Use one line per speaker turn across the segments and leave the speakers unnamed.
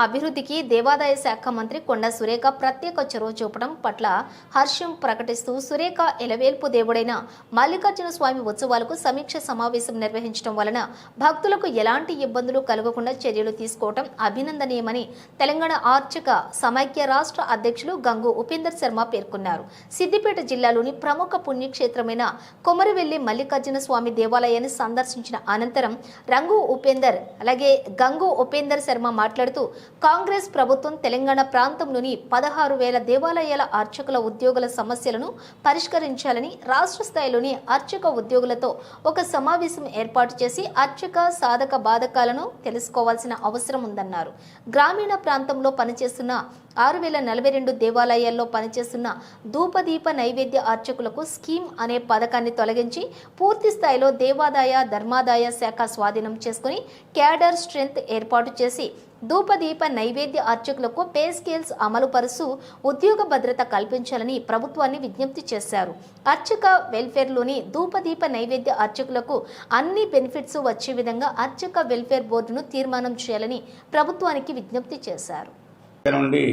అభివృద్ధికి దేవాదాయ శాఖ మంత్రి కొండ సురేఖ ప్రత్యేక చొరవ చూపడం పట్ల హర్షం ప్రకటిస్తూ సురేఖ ఎలవేల్పు దేవుడైన మల్లికార్జున స్వామి ఉత్సవాలకు సమీక్ష సమావేశం నిర్వహించడం వలన భక్తులకు ఎలాంటి ఇబ్బందులు కలగకుండా చర్యలు తీసుకోవడం అభినందనీయమని తెలంగాణ ఆర్చక సమైక్య రాష్ట్ర అధ్యక్షులు గంగు ఉపేందర్ శర్మ పేర్కొన్నారు. సిద్దిపేట జిల్లాలోని ప్రముఖ పుణ్యక్షేత్రమైన కొమరవెల్లి మల్లికార్జున స్వామి దేవాలయాన్ని సందర్శించిన అనంతరం రంగు ఉపేందర్ అలాగే గంగు ఉపేందర్ శర్మ మాట్లాడుతూ కాంగ్రెస్ ప్రభుత్వం తెలంగాణ ప్రాంతంలోని పదహారు వేల దేవాలయాల అర్చకుల ఉద్యోగుల సమస్యలను పరిష్కరించాలని రాష్ట్ర స్థాయిలోని అర్చక ఉద్యోగులతో ఒక సమావేశం ఏర్పాటు చేసి అర్చక సాధక బాధకాలను తెలుసుకోవాల్సిన అవసరం ఉందన్నారు. గ్రామీణ ప్రాంతంలో పనిచేస్తున్న ఆరు వేల నలభై రెండు దేవాలయాల్లో పనిచేస్తున్న ధూపదీప నైవేద్య అర్చకులకు స్కీమ్ అనే పథకాన్ని తొలగించి పూర్తి స్థాయిలో దేవాదాయ ధర్మాదాయ శాఖ స్వాధీనం చేసుకుని క్యాడర్ స్ట్రెంత్ ఏర్పాటు చేసి ధూపదీప నైవేద్య అర్చకులకు పే స్కేల్స్ అమలుపరుస్తూ ఉద్యోగ భద్రత కల్పించాలని ప్రభుత్వాన్ని విజ్ఞప్తి చేశారు. అర్చక వెల్ఫేర్లోని ధూపదీప నైవేద్య అర్చకులకు అన్ని బెనిఫిట్స్ వచ్చే విధంగా అర్చక వెల్ఫేర్ బోర్డును తీర్మానం చేయాలని ప్రభుత్వానికి విజ్ఞప్తి చేశారు.
నుండి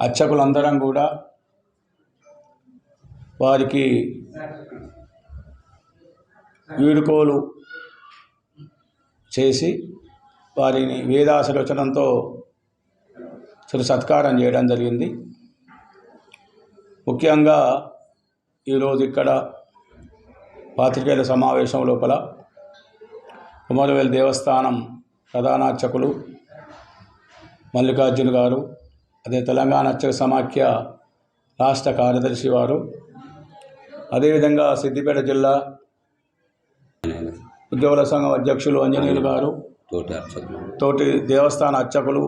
అర్చకులందరం కూడా వారికి వీడుకోలు చేసి వారిని వేదాశలోచనంతో చిరు సత్కారం చేయడం జరిగింది. ముఖ్యంగా ఈరోజు ఇక్కడ పాత్రికేయుల సమావేశం లోపల కుమారవేల్ దేవస్థానం ప్రధానార్చకులు మల్లికార్జున గారు అదే తెలంగాణ అర్చక సమాఖ్య రాష్ట్ర కార్యదర్శి వారు అదేవిధంగా సిద్దిపేట జిల్లా ఉద్యోగుల సంఘం అధ్యక్షులు అంజనీయులు గారు
తోటి అర్చకులు.
తోటి దేవస్థాన అర్చకులు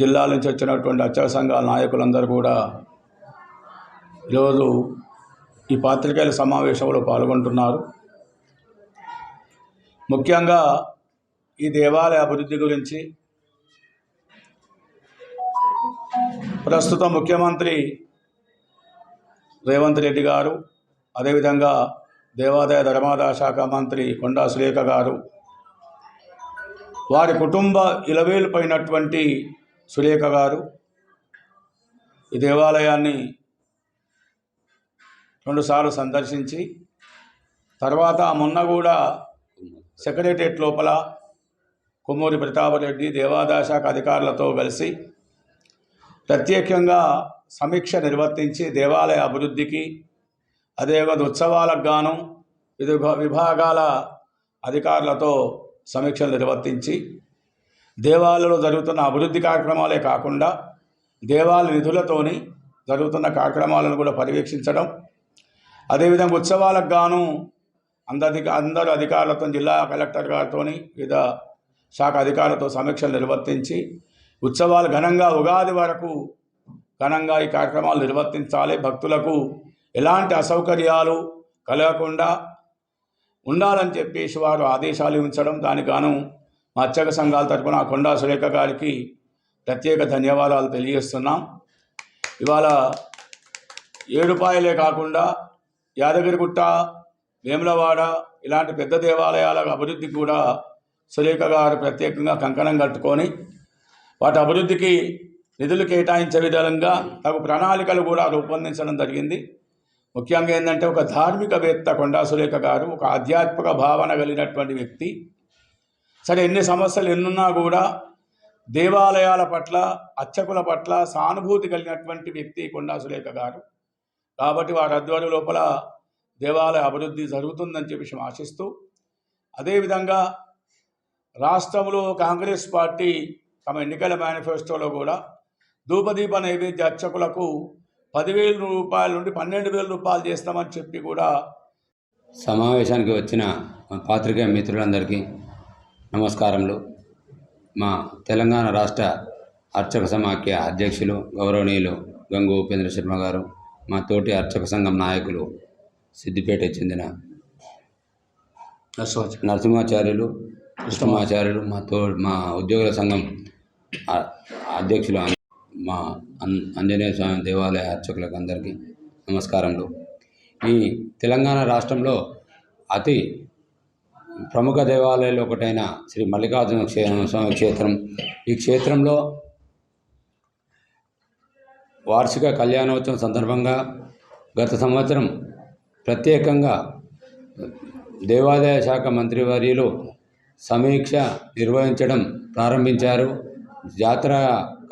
జిల్లాల నుంచి వచ్చినటువంటి అర్చక సంఘాల నాయకులందరూ కూడా ఈరోజు ఈ పాత్రికేయుల సమావేశంలో పాల్గొంటున్నారు. ముఖ్యంగా ఈ దేవాలయ అభివృద్ధి గురించి ప్రస్తుత ముఖ్యమంత్రి రేవంత్ రెడ్డి గారు అదేవిధంగా దేవాదాయ ధర్మాదాయ శాఖ మంత్రి కొండా సురేఖ గారు వారి కుటుంబ ఇలవేలుపైనటువంటి సురేఖ గారు ఈ దేవాలయాన్ని రెండుసార్లు సందర్శించి తర్వాత మొన్న కూడా సెక్రటరియట్ లోపల కొమ్మూరి ప్రతాపరెడ్డి దేవాదాశాఖ అధికారులతో కలిసి ప్రత్యేకంగా సమీక్ష నిర్వర్తించి దేవాలయ అభివృద్ధికి అదేవిధంగా ఉత్సవాలకు గాను వివిధ విభాగాల అధికారులతో సమీక్షలు నిర్వర్తించి దేవాలయంలో జరుగుతున్న అభివృద్ధి కార్యక్రమాలే కాకుండా దేవాలయ నిధులతోని జరుగుతున్న కార్యక్రమాలను కూడా పర్యవేక్షించడం. అదేవిధంగా ఉత్సవాలకు గాను అందరి అందరు అధికారులతో జిల్లా కలెక్టర్ గారితో వివిధ శాఖ అధికారులతో సమీక్షలు నిర్వర్తించి ఉత్సవాలు ఘనంగా ఉగాది వరకు ఘనంగా ఈ కార్యక్రమాలు నిర్వర్తించాలి. భక్తులకు ఎలాంటి అసౌకర్యాలు కలగకుండా ఉండాలని చెప్పేసి వారు ఆదేశాలు ఉంచడం దానికి గాను మా అర్చక సంఘాల తరపున కొండా సురేఖ గారికి ప్రత్యేక ధన్యవాదాలు తెలియజేస్తున్నాం. ఇవాళ ఏడుపాయలే కాకుండా యాదగిరిగుట్ట వేములవాడ ఇలాంటి పెద్ద దేవాలయాల అభివృద్ధి కూడా సురేఖ గారు ప్రత్యేకంగా కంకణం కట్టుకొని వాటి అభివృద్ధికి నిధులు కేటాయించే విధంగా తగు ప్రణాళికలు కూడా రూపొందించడం జరిగింది. ముఖ్యంగా ఏంటంటే ఒక ధార్మికవేత్త కొండా సురేఖ గారు ఒక ఆధ్యాత్మిక భావన కలిగినటువంటి వ్యక్తి. సరే ఎన్ని సమస్యలు ఎన్నున్నా కూడా దేవాలయాల పట్ల అర్చకుల పట్ల సానుభూతి కలిగినటువంటి వ్యక్తి కొండా సురేఖ గారు. కాబట్టి వారి ఆధ్వర్యం లోపల దేవాలయ అభివృద్ధి జరుగుతుందని చెప్పి ఆశిస్తూ అదేవిధంగా రాష్ట్రంలో కాంగ్రెస్ పార్టీ తమ ఎన్నికల మేనిఫెస్టోలో కూడా ధూపదీప నైవేద్య అర్చకులకు పదివేల రూపాయల నుండి పన్నెండు వేల రూపాయలు చేస్తామని చెప్పి కూడా
సమావేశానికి వచ్చిన మా పాత్రికేయ మిత్రులందరికీ నమస్కారములు. మా తెలంగాణ రాష్ట్ర అర్చక సమాఖ్య అధ్యక్షులు గౌరవనీయులు గంగు ఉపేంద్ర శర్మ గారు మా తోటి అర్చక సంఘం నాయకులు సిద్దిపేట చెందిన నరసింహాచార్యులు కృష్ణమాచార్యులు మా తో మా ఉద్యోగుల సంఘం అధ్యక్షులు మా అన్ ఆంజనేయ స్వామి దేవాలయ అర్చకులకు అందరికీ నమస్కారములు. ఈ తెలంగాణ రాష్ట్రంలో అతి ప్రముఖ దేవాలయాల్లో ఒకటైన శ్రీ మల్లికార్జున స్వామి క్షేత్రం. ఈ క్షేత్రంలో వార్షిక కళ్యాణోత్సవం సందర్భంగా గత సంవత్సరం ప్రత్యేకంగా దేవాదాయ శాఖ మంత్రివర్యులు సమీక్ష నిర్వహించడం ప్రారంభించారు. జాతర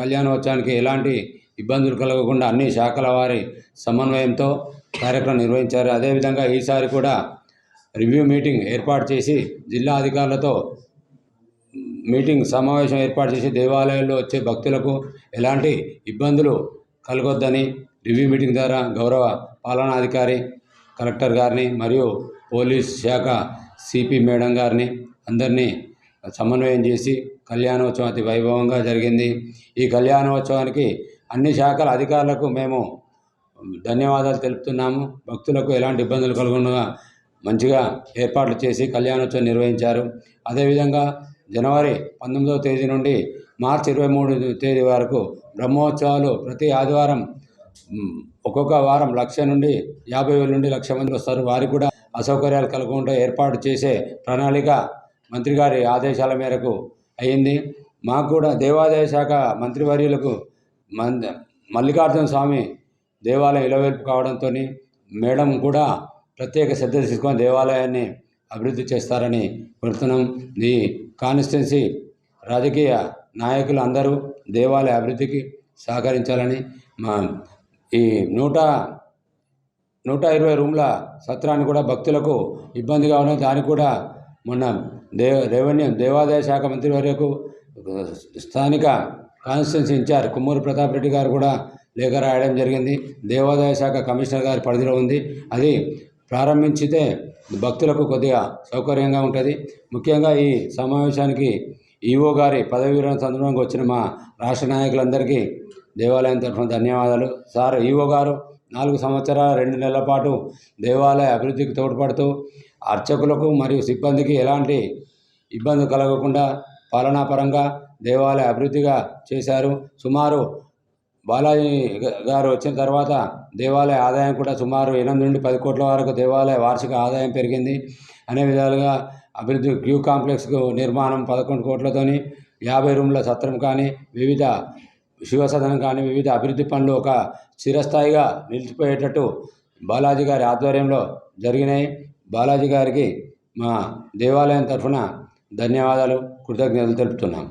కళ్యాణోత్సవానికి ఎలాంటి ఇబ్బందులు కలగకుండా అన్ని శాఖల వారి సమన్వయంతో కార్యక్రమం నిర్వహించారు. అదేవిధంగా ఈసారి కూడా రివ్యూ మీటింగ్ ఏర్పాటు చేసి జిల్లా అధికారులతో మీటింగ్ సమావేశం ఏర్పాటు చేసి దేవాలయాల్లో వచ్చే భక్తులకు ఎలాంటి ఇబ్బందులు కలగొద్దని రివ్యూ మీటింగ్ ద్వారా గౌరవ పాలనాధికారి కలెక్టర్ గారిని మరియు పోలీస్ శాఖ సిపి మేడం గారిని అందరినీ సమన్వయం చేసి కళ్యాణోత్సవం అతి వైభవంగా జరిగింది. ఈ కళ్యాణోత్సవానికి అన్ని శాఖల అధికారులకు మేము ధన్యవాదాలు తెలుపుతున్నాము. భక్తులకు ఎలాంటి ఇబ్బందులు కలగకుండా మంచిగా ఏర్పాట్లు చేసి కళ్యాణోత్సవం నిర్వహించారు. అదేవిధంగా జనవరి పంతొమ్మిదవ తేదీ నుండి మార్చి ఇరవై మూడు తేదీ వరకు బ్రహ్మోత్సవాలు ప్రతి ఆదివారం ఒక్కొక్క వారం లక్ష నుండి యాభై వేల నుండి లక్ష మంది వస్తారు. వారికి కూడా అసౌకర్యాలు కలగకుండా ఏర్పాటు చేసే ప్రణాళిక మంత్రి గారి ఆదేశాల మేరకు అయింది మాకు కూడా దేవాదాయ శాఖ మంత్రివర్యులకు మన్ మల్లికార్జున స్వామి దేవాలయం ఇలవేల్పు కావడంతో మేడం కూడా ప్రత్యేక శ్రద్ధ తీసుకొని దేవాలయాన్ని అభివృద్ధి చేస్తారని కోరుతున్నాం. ఈ కాన్స్టిట్యున్సీ రాజకీయ నాయకులు అందరూ దేవాలయ అభివృద్ధికి సహకరించాలని మా ఈ నూట నూట ఇరవై రూమ్ల సత్రాన్ని కూడా భక్తులకు ఇబ్బందిగా ఉన్న దానికి కూడా మొన్న దేవ రెవెన్యూ దేవాదాయ శాఖ మంత్రి వరకు స్థానిక constituency in charge Kummuru Pratap Reddy garu కూడా లేఖ రాయడం జరిగింది. దేవాదాయ శాఖ కమిషనర్ గారి పరిధిలో ఉంది. అది ప్రారంభించితే భక్తులకు కొద్దిగా సౌకర్యంగా ఉంటుంది. ముఖ్యంగా ఈ సమావేశానికి ఈఓ గారి పదవి విరమణ సందర్భంగా వచ్చిన మా రాష్ట్ర నాయకులందరికీ దేవాలయం తరఫున ధన్యవాదాలు. సార్ ఈఓ గారు నాలుగు సంవత్సరాల రెండు నెలల పాటు దేవాలయ అభివృద్ధికి తోడ్పడుతూ అర్చకులకు మరియు సిబ్బందికి ఎలాంటి ఇబ్బంది కలగకుండా పాలనాపరంగా దేవాలయ అభివృద్ధిగా చేశారు. సుమారు బాలాజీ గారు వచ్చిన తర్వాత దేవాలయ ఆదాయం కూడా సుమారు ఎనిమిది నుండి పది కోట్ల వరకు దేవాలయ వార్షిక ఆదాయం పెరిగింది. అనే విధాలుగా అభివృద్ధి క్యూ కాంప్లెక్స్కు నిర్మాణం పదకొండు కోట్లతోని యాభై రూమ్ల సత్రం కానీ వివిధ శివసదనం కానీ వివిధ అభివృద్ధి పనులు ఒక చిరస్థాయిగా నిలిచిపోయేటట్టు బాలాజీ గారి ఆధ్వర్యంలో జరిగినాయి. బాలాజీ గారికి మా దేవాలయం తరఫున ధన్యవాదాలు కృతజ్ఞతలు తెలుపుతున్నాం.